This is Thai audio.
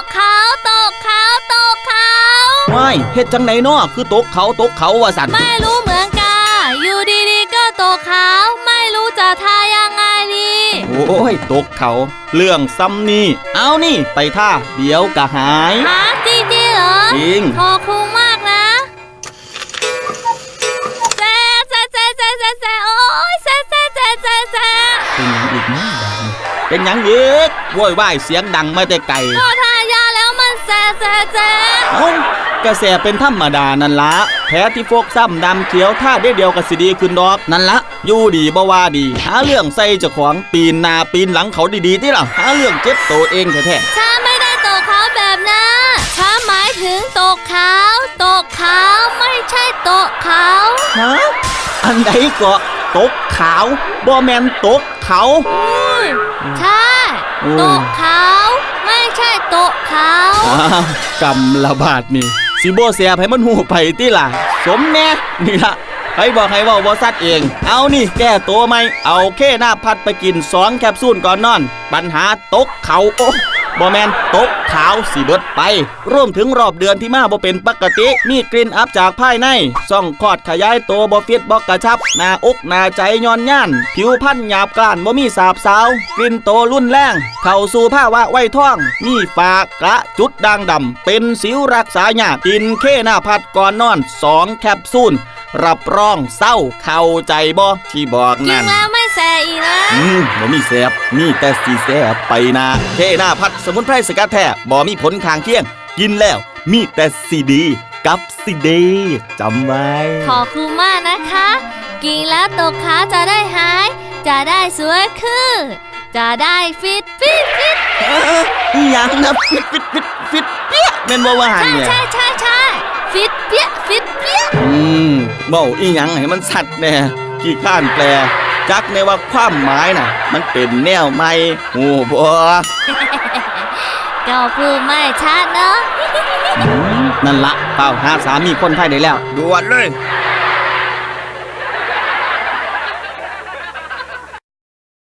กเขาตกเขาตกเขาว้ายเฮ็ดจังไหนน้อคือตกเขาตกเขาว่าสันไม่รู้เหมือนกัน อยู่ดีๆก็ตกเขาไม่รู้จะทายังไงดีโอ้ยตกเขา เรื่องซ้ำนี่เอานี่ไปท่าเดี๋ยวกะหายหาจริงๆเหรอจริงขอบคุณมากนะแซ่แซ่แซ่แซ่แซ่แซ่โอ้ยแซ่แซ่แซ่แซ่แซ่เป็นหยังอีกนะบาดนี้เป็นหยังอีกโวยวายเสียงดังมาแต่ไกลก็ทายาแล้วมัน แซ่แซ่แซ่เอ้ากระแสเป็นธรรมดานั่นละแผลที่ฟกซ้ำดำเขียวท่าได้เดียวก็สิดีขึ้นดอกนั่นละอยู่ดีบ่ว่าดี หาเรื่องใส่เจ้าของปีนหนาปีนหลังเขาดีๆที่ล่ะหาเรื่องเจ็บตัวเองแท้ฉันไม่ได้ตกเขาแบบนั้นฉันหมายถึงตกเขาตกเขาไม่ใช่ตกเขาๆฮะอันใดก็ตกขาวบ่แมนตกเขาใช่โอ้ตกเขาไม่ ใช่โต๊ะเขาอ้าวกำละบาดนี่สิบ่เสียให้มันหูไปติล่ะ สมแน่นี่ล่ะใครบอกให้ว่าบ่ซัดเอง เอานี่แก้ตัวไหม เอาเคหน้าพัดไปกินสองแคปซูลก่อนนอน ปัญหาตกเขาโอ้ บ่แมนตกขาวสิเบิดไปร่วมถึงรอบเดือนที่มาบ่เป็นปกติ มีกลิ่นอับจากภายในซ่องคลอดขยายโตบ่ฟิตบ่กระชับหน้าอกหน้าใจย้อนย่าน ผิวพรรณหยาบกร้านบ่มีสาบสาว กลิ่นโตรุ่นแรงเข้าสู่ภาวะไวท้อง มีฝากกระจุดด่างดำเป็นสิวรักษายากกินเคหน้าพัดก่อนนอนสองแคปซูลรับรองเศร้าเข้าใจบ่ที่บอกนั่นนแล้วไม่แสอีนะ อืมบ่มีแสบมีแต่สีแสบไปนาเทหน้าพัดสมุนไพรสกัดแท้บ่มีผลข้างเคียง กินแล้วมีแต่สีดี กับสีดีจำไว้ ขอบคุณมากนะคะ กินแล้วตกขาจะได้หาย จะได้สวยขึ้นจะได้ฟิตฟิตฟิตเอ้ออีหยังนะฟิตฟิตฟิตฟิตเปี้ยแม่นบ่ว่าหันใช่เนี่ย ใช่ใช่ใช่ฟิตเปี้ยฟิตเปี้ย อืมเว้าอีหยังให้มันชัดแน่กี่ข้านแปล จักในว่าความหมายน่ะ มันเป็นแนวใหม่หูบ่ก็พูดไม่ชัดเนอะนั่นละเป้าหาสามีคนไทยได้แล้วด่วนเลย